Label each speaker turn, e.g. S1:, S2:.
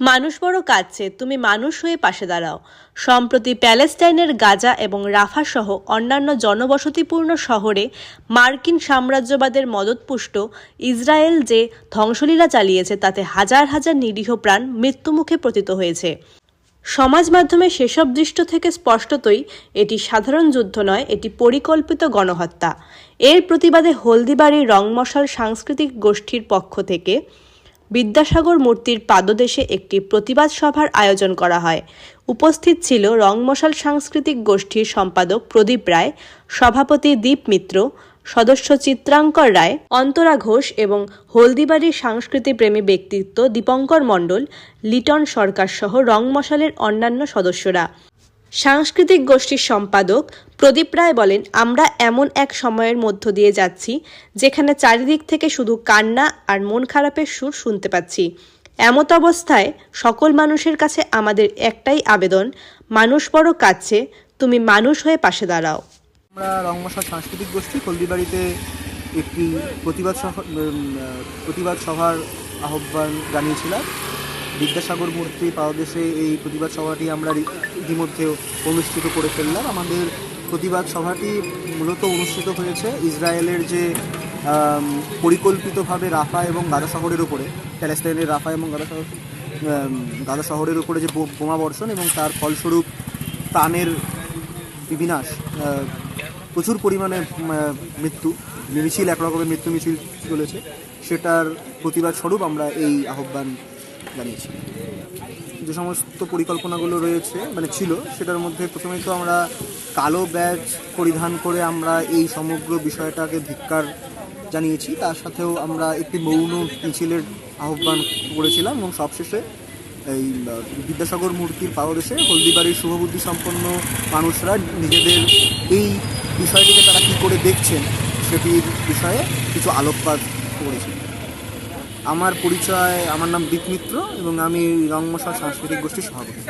S1: মানুষ বড় কাচ্ছে তুমি মানুষ হয়ে পাশে দাঁড়াও। সম্প্রতি প্যালেস্টাইনের গাজা এবং রাফা সহ অন্যান্য জনবসতিপূর্ণ শহরে মার্কিন সাম্রাজ্যবাদের মদতপুষ্ট ইসরায়েল যে ধ্বংসলীলা চালিয়েছে, তাতে হাজার হাজার নিরীহ প্রাণ মৃত্যুমুখে পতিত হয়েছে। সমাজ মাধ্যমে সেসব দৃশ্য থেকে স্পষ্টতই এটি সাধারণ যুদ্ধ নয়, এটি পরিকল্পিত গণহত্যা। এর প্রতিবাদে হলদিবাড়ি রংমশাল সাংস্কৃতিক গোষ্ঠীর পক্ষ থেকে বিদ্যাসাগর মূর্তির পাদদেশে একটি প্রতিবাদ সভার আয়োজন করা হয়। উপস্থিত ছিল রংমশাল সাংস্কৃতিক গোষ্ঠীর সম্পাদক প্রদীপ রায়, সভাপতি দীপ মিত্র, সদস্য চিত্রাঙ্কর রায়, অন্তরা ঘোষ এবং হলদিবাড়ির সংস্কৃতিপ্রেমী ব্যক্তিত্ব দীপঙ্কর মণ্ডল, লিটন সরকার সহ রংমশালের অন্যান্য সদস্যরা। সাংস্কৃতিক গোষ্ঠীর সম্পাদক প্রদীপ রায় বলেন, আমরা এমন এক সময়ের মধ্য দিয়ে যাচ্ছি, যেখানে চারিদিক থেকে শুধু কান্না আর মন খারাপের সুর শুনতে পাচ্ছি। এমত অবস্থায় সকল মানুষের কাছে আমাদের একটাই আবেদন, মানুষ বড় কাছে তুমি মানুষ হয়ে পাশে দাঁড়াও।
S2: আমরা রংমশাল সাংস্কৃতিক গোষ্ঠী, হলদিবাড়িতে একটি প্রতিবাদ সভা প্রতিবাদ সভার আহ্বান জানিয়েছিলাম। বিদ্যাসাগর মূর্তি পাদদেশে এই প্রতিবাদ সভাটি আমরা ইতিমধ্যে অনুষ্ঠিত করে ফেললাম। আমাদের প্রতিবাদ সভাটি মূলত অনুষ্ঠিত হয়েছে ইসরায়েলের যে পরিকল্পিতভাবে রাফা এবং গাজা শহরের উপরে, প্যালেস্তাইনের রাফা এবং গাজা শহর গাজা শহরের উপরে যে বোমা বর্ষণ এবং তার ফলস্বরূপ প্রাণের বিনাশ প্রচুর পরিমাণে মৃত্যু, মিছিল একরকমের মৃত্যু মিছিল চলেছে। সেটার প্রতিবাদ স্বরূপ আমরা এই আহ্বান জানিয়েছি যে সমস্ত পরিকল্পনাগুলো রয়েছে মানে ছিল, সেটার মধ্যে প্রথমে তো আমরা কালো ব্যাজ পরিধান করে আমরা এই সমগ্র বিষয়টাকে ধিক্কার জানিয়েছি। তার সাথেও আমরা একটি মৌন মিছিলের আহ্বান করেছিলাম এবং সবশেষে এই বিদ্যাসাগর মূর্তির পাদদেশে হলদিবাড়ির শুভবুদ্ধি সম্পন্ন মানুষরা নিজেদের এই বিষয়টিকে তারা কী করে দেখছেন, সেটির বিষয়ে কিছু আলোকপাত করেছে আমার পরিচয় আমার নাম দীপ মিত্র এবং আমি রংমশাল সাংস্কৃতিক গোষ্ঠীর সভাপতি।